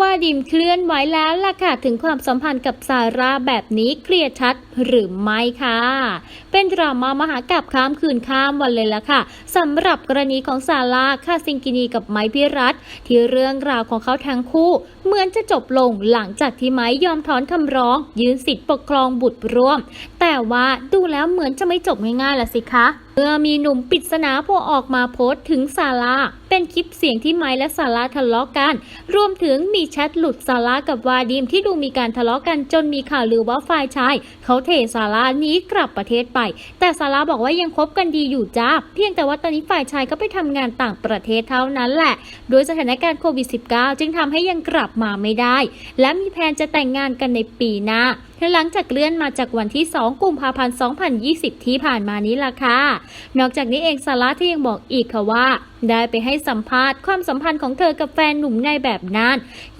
ว่าดิมเคลื่อนไหวแล้วล่ะค่ะ ถึงความสัมพันธ์กับซาร่าแบบนี้เคลียร์ชัดหรือไม่ค่ะ เป็นดราม่ามหากาบข้ามคืนข้ามวันเลยล่ะค่ะสำหรับกรณีของซาร่าค่าซิงกินีกับไม้พิรัตที่เรื่องราวของเขาทั้งคู่ เหมือนจะจบลงหลังจากที่ไม้ยอมถอนคำร้อง ยืนสิทธิ์ปกครองบุตรร่วม แต่ว่าดูแล้วเหมือนจะไม่จบง่ายๆล่ะสิคะ เมื่อมีหนุ่มปริศนาโผล่ออกมาโพสต์ถึงซาร่าเป็นคลิปเสียงที่ไม้และซาร่าทะเลาะกัน รวมถึงมีแชทหลุดซาร่ากับวาดิมที่ดูมีการทะเลาะกันจนมีข่าวลือว่าฝ่ายชาย เขาเทซาร่านี้กลับประเทศไป แต่ซาร่าบอกว่ายังคบกันดีอยู่จ้า เพียงแต่ว่าตอนนี้ฝ่ายชายก็ไปทำงานต่างประเทศเท่านั้นแหละ โดยสถานการณ์โควิด -19 จึงทำให้ยังกลับมาไม่ได้ และมีแผนจะแต่งงานกันในปีหน้าหลังจากเลื่อนมาจากวันที่ 2 กุมภาพันธ์ 2020 ที่ผ่านมานี้ล่ะค่ะ นอกจากนี้เองซาร่าที่ยังบอกอีกค่ะว่า ได้ไปให้สัมภาษณ์ความสัมพันธ์ของเธอกับแฟนหนุ่มในแบบนั้น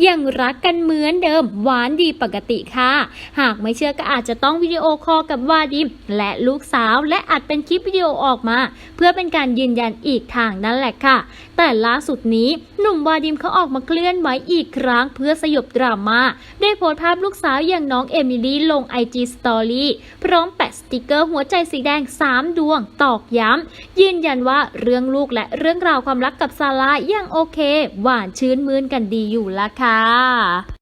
ยังรักกันเหมือนเดิมหวานดีปกติค่ะ หากไม่เชื่อก็อาจจะต้องวิดีโอคอลกับวาดิมและลูกสาวและอัดเป็นคลิปวิดีโอออกมา เพื่อเป็นการยืนยันอีกทางนั่นแหละค่ะ แต่ล่าสุดนี้หนุ่มวาดิมเขาออกมาเคลื่อนไหวอีกครั้งเพื่อสยบดราม่าได้โพสต์ภาพลูกสาวอย่างน้องเอมิลีลง IG Story พร้อมแปะสติกเกอร์หัวใจสีแดง 3 ดวง ตอกย้ำ ยืนยันว่าเรื่องลูกและเรื่องราวความรักกับซาร่ายังโอเค หวานชื่นมืนกันดีอยู่ละค่ะ